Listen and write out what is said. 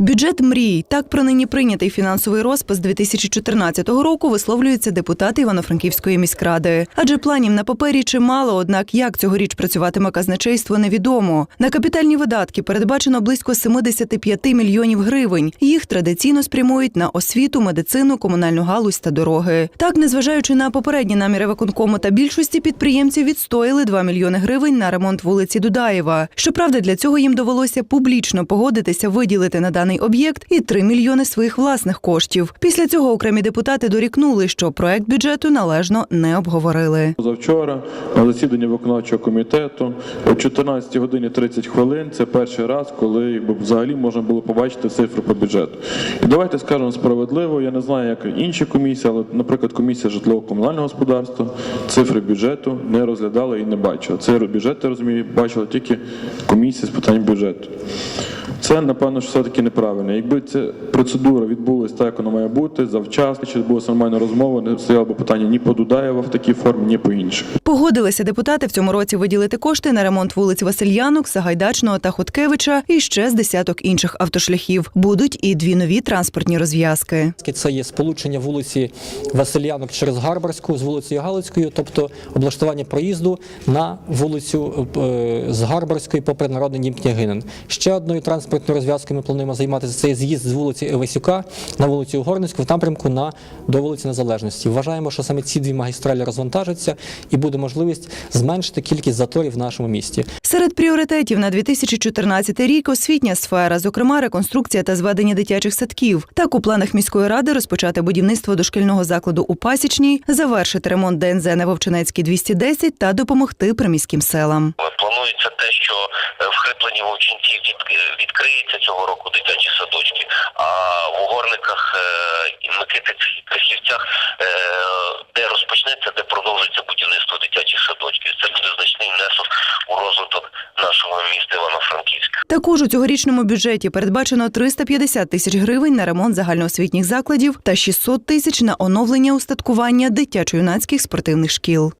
Бюджет мрій так про нині прийнятий фінансовий розпис 2014 року висловлюються депутати Івано-Франківської міськради. Адже планів на папері чимало, однак як цьогоріч працюватиме казначейство, невідомо. На капітальні видатки передбачено близько 75 мільйонів гривень. Їх традиційно спрямують на освіту, медицину, комунальну галузь та дороги. Так, незважаючи на попередні наміри виконкому та більшості підприємців відстояли 2 мільйони гривень на ремонт вулиці Дудаєва. Щоправда, для цього їм довелося публічно погодитися виділити на даний об'єкт і 3 мільйони своїх власних коштів. Після цього окремі депутати дорікнули, що проект бюджету належно не обговорили. Завчора на засіданні виконавчого комітету о 14 годині 30 хвилин. Це перший раз, коли взагалі можна було побачити цифри по бюджету. І давайте скажемо справедливо. Я не знаю, як інші комісії, але, наприклад, комісія житлово-комунального господарства цифри бюджету не розглядала і не бачила. Цей бюджет, я розумію, бачила тільки комісія з питань бюджету. Це, напевно, що все-таки неправильно. Якби ця процедура відбулася так, як вона має бути, завчасно, чи відбулася нормальна розмова, не стояло б питання ні по Дудаєва в такій формі, ні по інших. Погодилися депутати в цьому році виділити кошти на ремонт вулиць Васильянок, Сагайдачного та Хоткевича і ще з десяток інших автошляхів. Будуть і дві нові транспортні розв'язки. Це є сполучення вулиці Василянок через Гарбарську з вулицею Галицькою, тобто облаштування проїзду на вулицю е, з Гарбарської попри народний дім княгинин. Ще одною транспортною розв'язкою ми плануємо займатися це є з'їзд з вулиці Івасюка на вулицю Угорницьку в напрямку на до вулиці Незалежності. Вважаємо, що саме ці дві магістралі розвантажаться і буде можливість зменшити кількість заторів в нашому місті. Серед пріоритетів на 2014 рік освітня сфера, зокрема реконструкція та зведення дитячих садків. Так у планах міської ради розпочати будівництво дошкільного закладу у Пасічній, завершити ремонт ДНЗ на Вовчинецькій 210 та допомогти приміським селам. Планується те, що е, в Хриплені Вовчинці від, відкриється цього року дитячі садочки, а в Угорниках е, і Крихівцях, е, де розпочнеться, де продовжиться будівництво дитячих садочків. Це буде значний внесок у розвиток нашого міста Івано-Франківська. Також у цьогорічному бюджеті передбачено 350 тисяч гривень на ремонт загальноосвітніх закладів та 600 тисяч на оновлення устаткування дитячо-юнацьких спортивних шкіл.